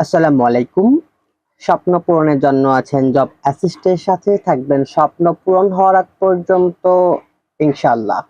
আসসালামু আলাইকুম। স্বপ্ন পূরণের জন্য আছেন জব অ্যাসিস্টের সাথে থাকবেন স্বপ্ন পূরণ হওয়ার আগ পর্যন্ত ইনশাল্লাহ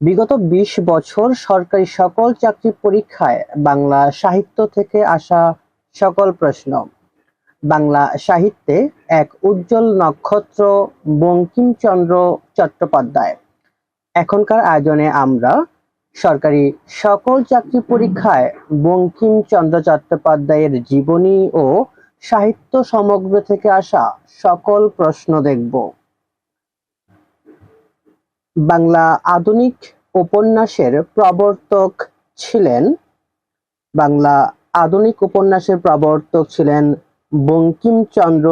বিগত ২০ বছর সরকারি সকল চাকরি পরীক্ষায় বাংলা সাহিত্য থেকে আসা সকল প্রশ্ন। বাংলা সাহিত্যে এক উজ্জ্বল নক্ষত্র বঙ্কিমচন্দ্র চট্টোপাধ্যায়। এখনকার আয়োজনে আমরা সরকারি সকল চাকরি পরীক্ষায় বঙ্কিমচন্দ্র চট্টোপাধ্যায়ের জীবনী ও সাহিত্য সমগ্র থেকে আসা সকল প্রশ্ন দেখব। বাংলা আধুনিক উপন্যাসের প্রবর্তক ছিলেন, বাংলা আধুনিক উপন্যাসের প্রবর্তক ছিলেন বঙ্কিমচন্দ্র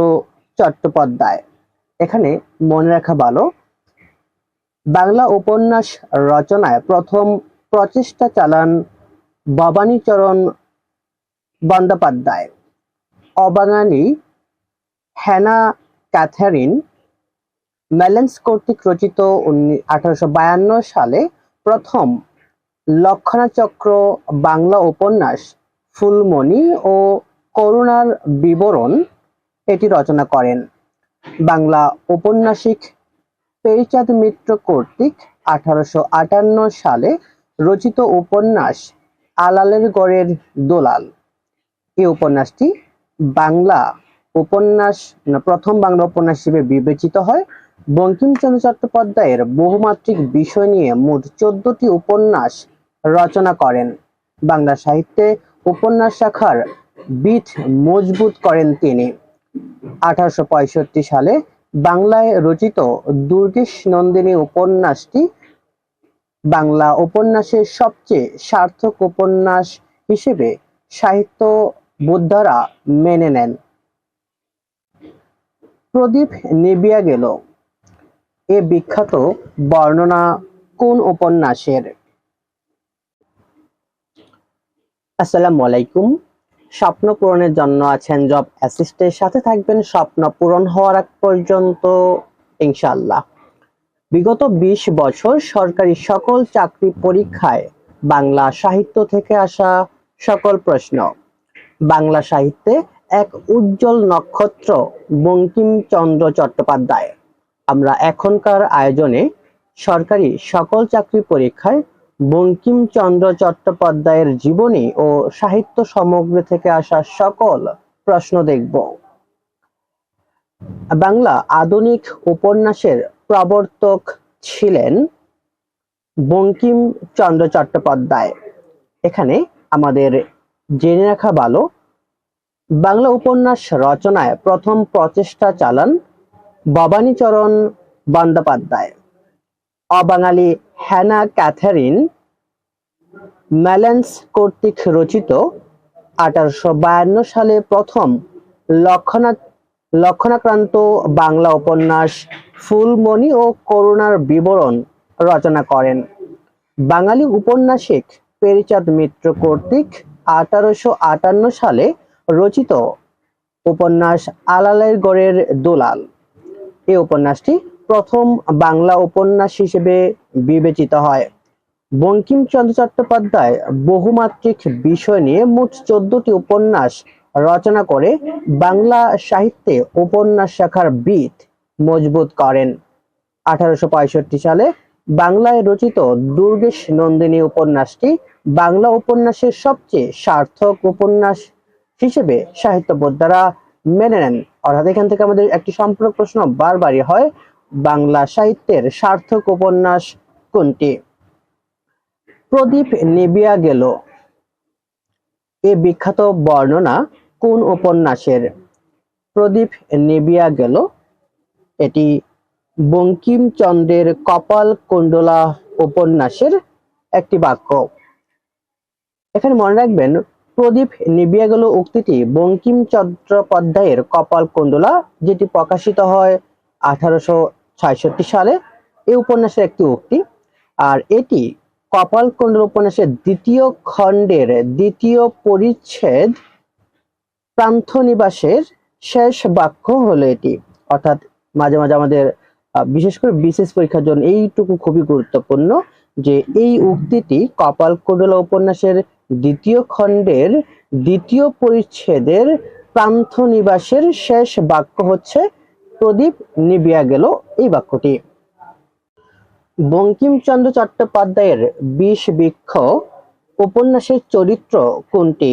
চট্টোপাধ্যায়। এখানে মনে রাখা ভালো, বাংলা উপন্যাস রচনায় প্রথম প্রচেষ্টা চালান ভবানীচরণ বন্দ্যোপাধ্যায়। অবাঙালি হ্যানা ক্যাথারিন ম্যালেন্স কর্তৃক রচিত আঠারোশো বায়ান্ন সালে প্রথম লক্ষণাচক্র বাংলা উপন্যাস ফুলমণি ও করুণার বিবরণ এটি রচনা করেন। বাংলা ঔপন্যাসিক পেরিচাঁদ মিত্র কর্তৃক আঠারোশো আটান্ন সালে রচিত উপন্যাস আলালের গড়ের দোলাল। এই উপন্যাসটি বাংলা উপন্যাস প্রথম বাংলা উপন্যাস হিসেবে বিবেচিত হয়। বঙ্কিমচন্দ্র চট্টোপাধ্যায়ের বহুমাত্রিক বিষয় নিয়ে মোট চোদ্দটি উপন্যাস রচনা করেন। বাংলা সাহিত্যে উপন্যাস শাখার বিথ মজবুত করেন তিনি। আঠারোশো পঁয়ষট্টি সালে বাংলায় রচিত দুর্গেশ নন্দিনী উপন্যাসটি বাংলা উপন্যাসের সবচেয়ে সার্থক উপন্যাস হিসেবে সাহিত্য বোদ্ধারা মেনে নেন। প্রদীপ নিবিয়া গেল। এ বিখ্যাত বর্ণনা কোন উপন্যাসের? আসসালামু আলাইকুম। স্বপ্ন পূরণের জন্য আছেন জব অ্যাসিস্টের সাথে থাকবেন স্বপ্ন পূরণ হওয়ার পর্যন্ত ইনশাল্লাহ বিগত ২০ বছর সরকারি সকল চাকরি পরীক্ষায় বাংলা সাহিত্য থেকে আসা সকল প্রশ্ন। বাংলা সাহিত্যে এক উজ্জ্বল নক্ষত্র বঙ্কিমচন্দ্র চট্টোপাধ্যায়। আমরা এখনকার আয়োজনে সরকারি সকল চাকরি পরীক্ষায় বঙ্কিমচন্দ্র চট্টোপাধ্যায়ের জীবনী ও সাহিত্য সমগ্র থেকে আসা সকল প্রশ্ন দেখব। বাংলা আধুনিক উপন্যাসের প্রবর্তক ছিলেন বঙ্কিমচন্দ্র চট্টোপাধ্যায়। এখানে আমাদের জেনে রাখা ভালো, বাংলা উপন্যাস রচনায় প্রথম প্রচেষ্টা চালান ভবানীচরণ বন্দ্যোপাধ্যায়। অবাঙালি হ্যানা ক্যাথারিন ম্যালেন্স কর্তৃক রচিত আঠারোশো বায়ান্ন সালে প্রথম লক্ষণা লক্ষণাক্রান্ত বাংলা উপন্যাস ফুলমণি ও করুণার বিবরণ রচনা করেন। বাঙালি উপন্যাসিক পেরিচাঁদ মিত্র কর্তৃক আঠারোশো আটান্ন সালে রচিত উপন্যাস আলালের গড়ের দোলাল। এই উপন্যাসটি প্রথম বাংলা উপন্যাস হিসেবে বিবেচিত হয়। বঙ্কিমচন্দ্র চট্টোপাধ্যায় বহুমাত্রিক বিষয় নিয়ে মোট চোদ্দটি উপন্যাস রচনা করে বাংলা সাহিত্যে উপন্যাস শাখার ভিত মজবুত করেন। আঠারোশো পঁয়ষট্টি সালে বাংলায় রচিত দুর্গেশ নন্দিনী উপন্যাসটি বাংলা উপন্যাসের সবচেয়ে সার্থক উপন্যাস হিসেবে সাহিত্য বোদ্ধারা মেনে নেন। অর্থাৎ এখান থেকে আমাদের একটি সম্পূর্ণ প্রশ্ন বারবারই হয়, বাংলা সাহিত্যের সার্থক উপন্যাস কোনটি? প্রদীপ নিবিয়া গেল। এ বিখ্যাত বর্ণনা কোন উপন্যাসের প্রদীপ নিবিয়া গেল? এটি বঙ্কিমচন্দ্রের কপাল কুণ্ডলা উপন্যাসের একটি বাক্য। এখানে মনে রাখবেন, প্রদীপ নিবিয়া গেল উক্তিটি বঙ্কিম চট্টোপাধ্যায়ের কপাল কুণ্ডলা, যেটি প্রকাশিত হয় আঠারোশো সালে। এই উপন্যাসের একটি উক্তি, আর এটি কপাল কুণ্ডল উপন্যাসের দ্বিতীয় খণ্ডের দ্বিতীয় পরিচ্ছেদ প্রান্থনিবাসের শেষ বাক্য হলো এটি। অর্থাৎ মাঝে মাঝে আমাদের বিশেষ করে বিশেষ পরীক্ষার জন্য এইটুকু খুবই গুরুত্বপূর্ণ যে এই উক্তিটি কপাল কুণ্ডলা উপন্যাসের দ্বিতীয় খণ্ডের দ্বিতীয় পরিচ্ছেদের প্রান্ত নিবাসের শেষ বাক্য হচ্ছে, প্রদীপ নিবিয়া গেল এই বাক্যটি। বঙ্কিমচন্দ্র চট্টোপাধ্যায়ের বিষ বৃক্ষ উপন্যাসের চরিত্র কোনটি?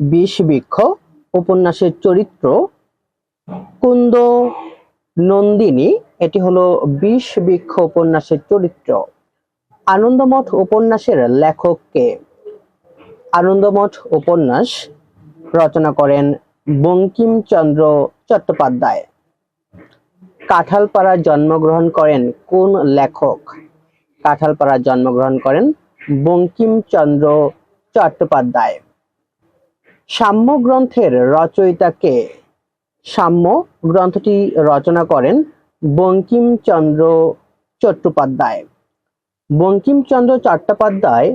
বিষ বৃক্ষ, উপন্যাসের চরিত্র কুন্দ নন্দিনী। এটি হলো বিষ বৃক্ষ উপন্যাসের চরিত্র। আনন্দমঠ উপন্যাসের লেখককে আনন্দমঠ উপন্যাস রচনা করেন বঙ্কিমচন্দ্র চট্টোপাধ্যায়। কাঁঠালপাড়া জন্মগ্রহণ করেন কোন লেখক? কাঁঠালপাড়া জন্মগ্রহণ করেন বঙ্কিমচন্দ্র চট্টোপাধ্যায়। সাম্য গ্রন্থের রচয়িতাকে সাম্য গ্রন্থটি রচনা করেন বঙ্কিমচন্দ্র চট্টোপাধ্যায়। বঙ্কিমচন্দ্র চট্টোপাধ্যায়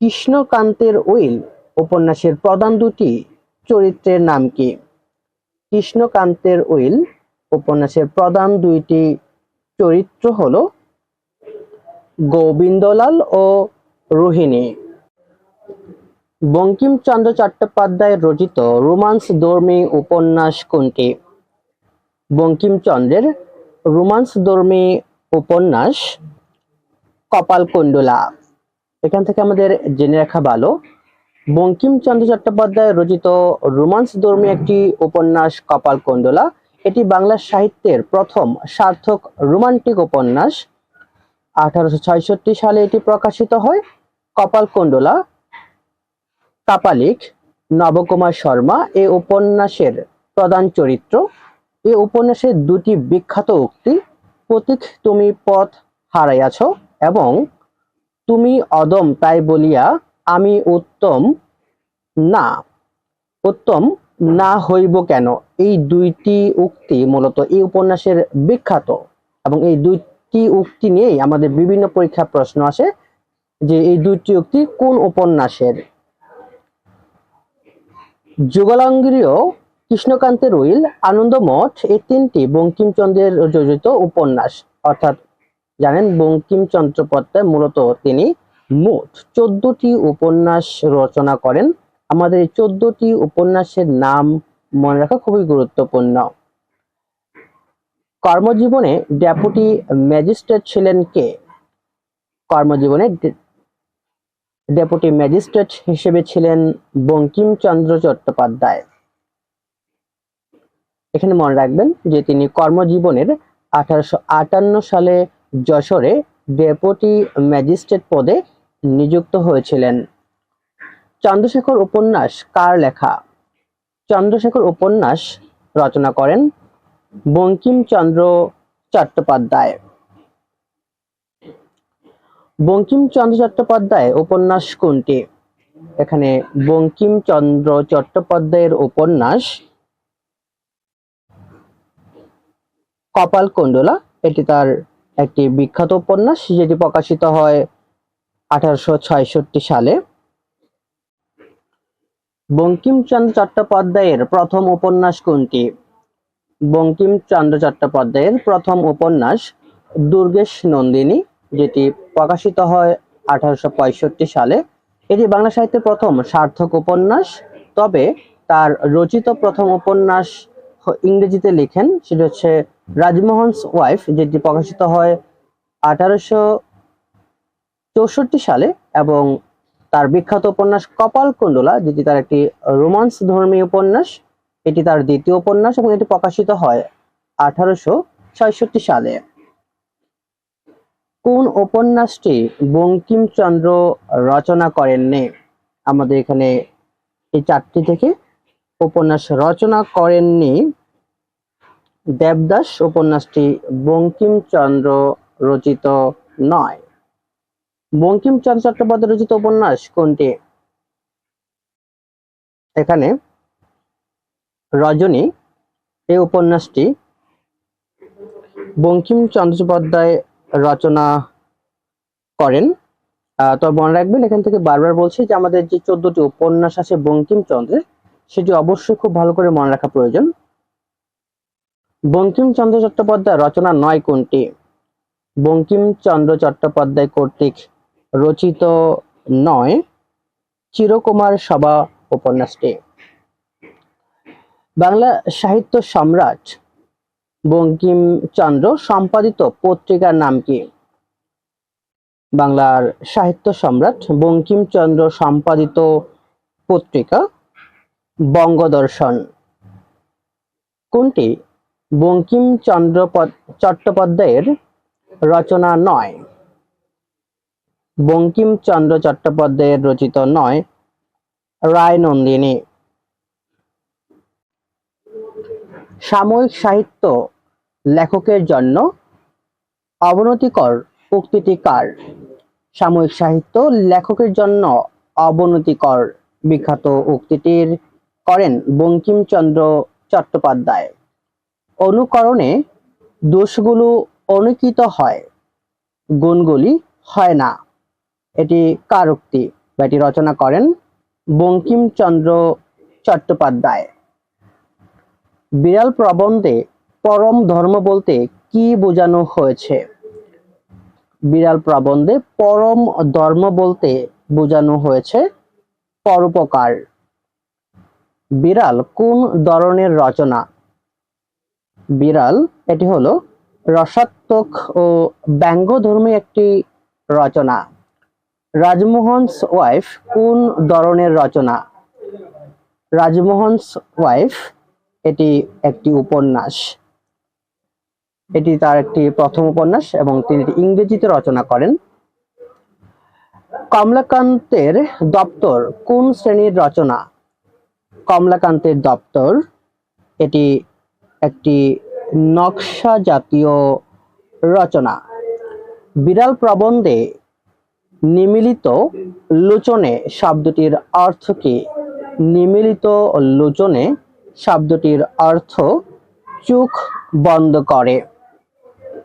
কৃষ্ণকান্তের উইল উপন্যাসের প্রধান দুটি চরিত্রের নাম কি? কৃষ্ণকান্তের উইল উপন্যাসের প্রধান দুইটি চরিত্র হল গোবিন্দলাল ও রোহিণী। বঙ্কিমচন্দ্র চট্টোপাধ্যায় রচিত রোমান্স ধর্মী উপন্যাস কোনটি? বঙ্কিমচন্দ্রের রোমান্স ধর্মী উপন্যাস কপালকুণ্ডলা। এখান থেকে আমাদের জেনে রাখা ভালো। বঙ্কিমচন্দ্র চট্টোপাধ্যায় রচিত রোমান্স ধর্মী একটি উপন্যাস কপালকুণ্ডলা। এটি বাংলা সাহিত্যের প্রথম সার্থক রোমান্টিক উপন্যাস। আঠারোশো সালে এটি প্রকাশিত হয় কপালকুণ্ডলা। কাপালিক, নবকুমার শর্মা এই উপন্যাসের প্রধান চরিত্র। এই উপন্যাসের দুটি বিখ্যাত উক্তি, প্রতীক তুমি পথ হারাইয়াছ এবং তুমি অদম তাই বলিয়া আমি উত্তম না উত্তম না হইব কেন? এই দুইটি উক্তি মূলত এই উপন্যাসের বিখ্যাত এবং এই দুইটি উক্তি নিয়েই আমাদের বিভিন্ন পরীক্ষা প্রশ্ন আসে যে এই দুইটি উক্তি কোন উপন্যাসের? যুগলাঙ্গীয় কৃষ্ণকান্তের উইল, আনন্দমঠ, এই তিনটি বঙ্কিমচন্দ্রের রচিত উপন্যাস। অর্থাৎ জানেন বঙ্কিমচন্দ্র মূলত তিনি মোট চোদ্দটি উপন্যাস রচনা করেন। আমাদের এই চোদ্দটি উপন্যাসের নাম মনে রাখা খুবই গুরুত্বপূর্ণ। কর্মজীবনে ডেপুটি ম্যাজিস্ট্রেট ছিলেন কে? কর্মজীবনে ডেপুটি ম্যাজিস্ট্রেট হিসেবে ছিলেন বঙ্কিমচন্দ্র চট্টোপাধ্যায়। এখানে মনে রাখবেন যে তিনি কর্মজীবনের আঠারোশো আটান্ন সালে যশোরে ডেপুটি ম্যাজিস্ট্রেট পদে নিযুক্ত হয়েছিলেন। চন্দ্রশেখর উপন্যাস কার লেখা? চন্দ্রশেখর উপন্যাস রচনা করেন বঙ্কিমচন্দ্র চট্টোপাধ্যায়। বঙ্কিমচন্দ্র চট্টোপাধ্যায় উপন্যাস কোনটি? এখানে বঙ্কিমচন্দ্র চট্টোপাধ্যায়ের উপন্যাস কপাল কপালকুণ্ডলা। এটি তার একটি বিখ্যাত উপন্যাস, যেটি প্রকাশিত হয় আঠারোশো সালে। বঙ্কিমচন্দ্র চট্টোপাধ্যায়ের প্রথম উপন্যাস কোনটি? বঙ্কিমচন্দ্র চট্টোপাধ্যায়ের প্রথম উপন্যাস দুর্গেশ নন্দিনী, যেটি প্রকাশিত হয় আঠারোশো পঁয়ষট্টি সালে। এটি বাংলা সাহিত্যের প্রথম সার্থক উপন্যাস, তবে তার রচিত প্রথম উপন্যাস ইংরেজিতে লিখেন, সেটি হচ্ছে রাজমোহনস ওয়াইফ, যেটি প্রকাশিত হয় আঠারোশো চৌষট্টি সালে এবং তার বিখ্যাত উপন্যাস কপাল কপালকুণ্ডলা যেটি তার একটি রোমান্স ধর্মী উপন্যাস। এটি তার দ্বিতীয় উপন্যাস এবং এটি প্রকাশিত হয় আঠারোশো সালে। কোন উপন্যাসটি বঙ্কিমচন্দ্র রচনা করেননি? আমাদের এখানে এই চারটি থেকে উপন্যাস রচনা করেননি। দেবদাস উপন্যাসটি বঙ্কিমচন্দ্র রচিত নয়। বঙ্কিমচন্দ্র চট্টোপাধ্যায় রচিত উপন্যাস কোনটি? এখানে রজনী, এই উপন্যাসটি বঙ্কিমচন্দ্র চট্টোপাধ্যায় রচনা করেন। তো মনে রাখবেন, এখান থেকে বারবার বলছি যে আমাদের যে চোদ্দটি উপন্যাস আছে বঙ্কিমচন্দ্রের, সেটি অবশ্যই খুব ভালো করে মনে রাখা প্রয়োজন। বঙ্কিমচন্দ্র চট্টোপাধ্যায় রচনা নয় কোনটি? বঙ্কিমচন্দ্র চট্টোপাধ্যায় কর্তৃক রচিত নয়। চিরকুমার সভা উপন্যাসটি। বাংলা সাহিত্য সম্রাট বঙ্কিমচন্দ্র সম্পাদিত পত্রিকার নাম কি? বাংলার সাহিত্য সম্রাট বঙ্কিমচন্দ্র সম্পাদিত পত্রিকা বঙ্গদর্শন। কোনটি? বঙ্কিমচন্দ্র চট্টোপাধ্যায়ের রচনা নয়। বঙ্কিমচন্দ্র চট্টোপাধ্যায়ের রচিত নয়। রায়নন্দিনী। সাময়িক সাহিত্য লেখকের জন্য অবনতিকর উক্তিটি কার? সাময়িক সাহিত্য লেখকের জন্য অবনতিকর বিখ্যাত উক্তিটির করেন বঙ্কিমচন্দ্র চট্টোপাধ্যায়। অনুকরণে দোষগুলো অনুকৃত হয়, গুণগুলি হয় না। এটি কার উক্তি? বা এটি রচনা করেন বঙ্কিমচন্দ্র চট্টোপাধ্যায়। বিড়াল প্রবন্ধে পরম ধর্ম বলতে কি বোঝানো হয়েছে? বিড়াল প্রবন্ধে পরম ধর্ম বলতে বোঝানো হয়েছে পরোপকার। বিড়াল কোন ধরনের রচনা? বিড়াল, এটি হলো রসাত্মক ও ব্যঙ্গ ব্যঙ্গধর্মী একটি রচনা। রাজমোহনস ওয়াইফ কোন ধরনের রচনা? রাজমোহনস ওয়াইফ এটি একটি উপন্যাস। এটি তার একটি প্রথম উপন্যাস এবং তিনি ইংরেজিতে রচনা করেন। কমলাকান্তের দপ্তর কোন শ্রেণির রচনা? কমলাকান্তের দপ্তর, এটি একটি নকশা জাতীয় রচনা। বিড়াল প্রবন্ধে নিমিলিত লোচনে শব্দটির অর্থ কি? নিমিলিত লোচনে শব্দটির অর্থ চোখ বন্ধ করে।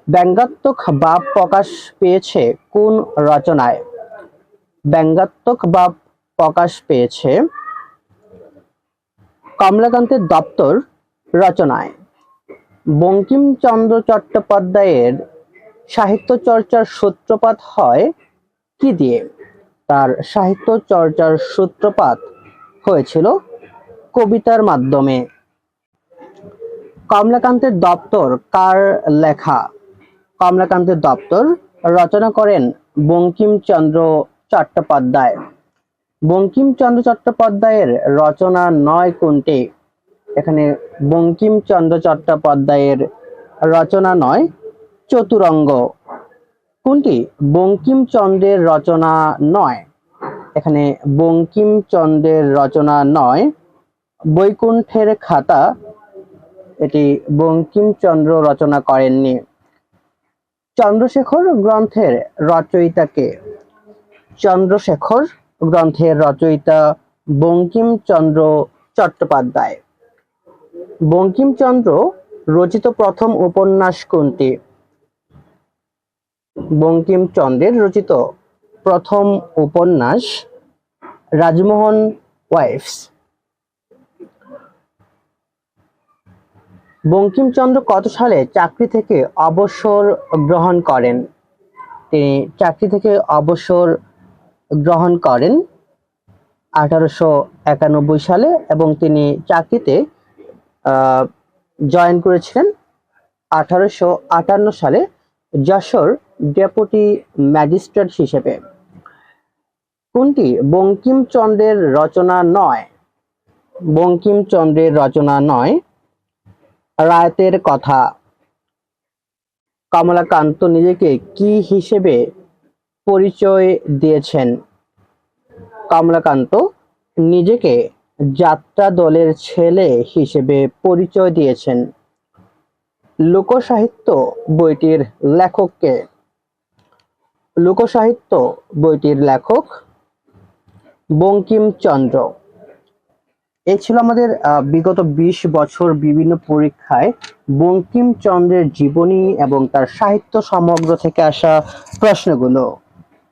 ব্যঙ্গাত্মক ভাব প্রকাশ পেয়েছে কোন রচনায়? ব্যঙ্গাত্মক ভাব প্রকাশ পেয়েছে কমলাকান্তের দপ্তর রচনায়। বঙ্কিমচন্দ্র চট্টোপাধ্যায়ের সাহিত্য চর্চার সূত্রপাত হয় কি দিয়ে? তার সাহিত্য চর্চার সূত্রপাত হয়েছিল কবিতার মাধ্যমে। কমলাকান্তের দপ্তর কার লেখা? কমলাকান্তের দপ্তর রচনা করেন বঙ্কিমচন্দ্র চট্টোপাধ্যায়। বঙ্কিমচন্দ্র চট্টোপাধ্যায়ের রচনা নয় কোনটি? এখানে বঙ্কিমচন্দ্র চট্টোপাধ্যায়ের রচনা নয়, চতুরঙ্গ। কোনটি? বঙ্কিমচন্দ্রের রচনা নয়। এখানে বঙ্কিমচন্দ্রের রচনা নয় বৈকুণ্ঠের খাতা এটি বঙ্কিমচন্দ্র রচনা করেননি। চন্দ্রশেখর গ্রন্থের রচয়িতাকে চন্দ্রশেখর গ্রন্থের রচয়িতা বঙ্কিমচন্দ্র চট্টোপাধ্যায়। বঙ্কিমচন্দ্র রচিত প্রথম উপন্যাস কোনটি? বঙ্কিমচন্দ্রের রচিত প্রথম উপন্যাস রাজমোহন ওয়াইফস। বঙ্কিমচন্দ্র কত সালে চাকরি থেকে অবসর গ্রহণ করেন? তিনি চাকরি থেকে অবসর গ্রহণ করেন আঠারোশো একানব্বই সালে এবং তিনি চাকরিতে জয়েন করেছিলেন আঠারোশো আটান্ন সালে যশোর ডেপুটি ম্যাজিস্ট্রেট হিসেবে। কোনটি? বঙ্কিমচন্দ্রের রচনা নয়। বঙ্কিমচন্দ্রের রচনা নয় রায়তের কথা। কমলাকান্ত নিজেকে কি হিসেবে পরিচয় দিয়েছেন? কমলাকান্ত নিজেকে যাত্রা দলের ছেলে হিসেবে পরিচয় দিয়েছেন। লোকসাহিত্য বইটির লেখককে। লোকসাহিত্য বইটির লেখক বঙ্কিমচন্দ্র। এই ছিল আমাদের বিগত বিশ বছর বিভিন্ন পরীক্ষায় বঙ্কিমচন্দ্রের জীবনী এবং তার সাহিত্য সমগ্র থেকে আসা প্রশ্নগুলো।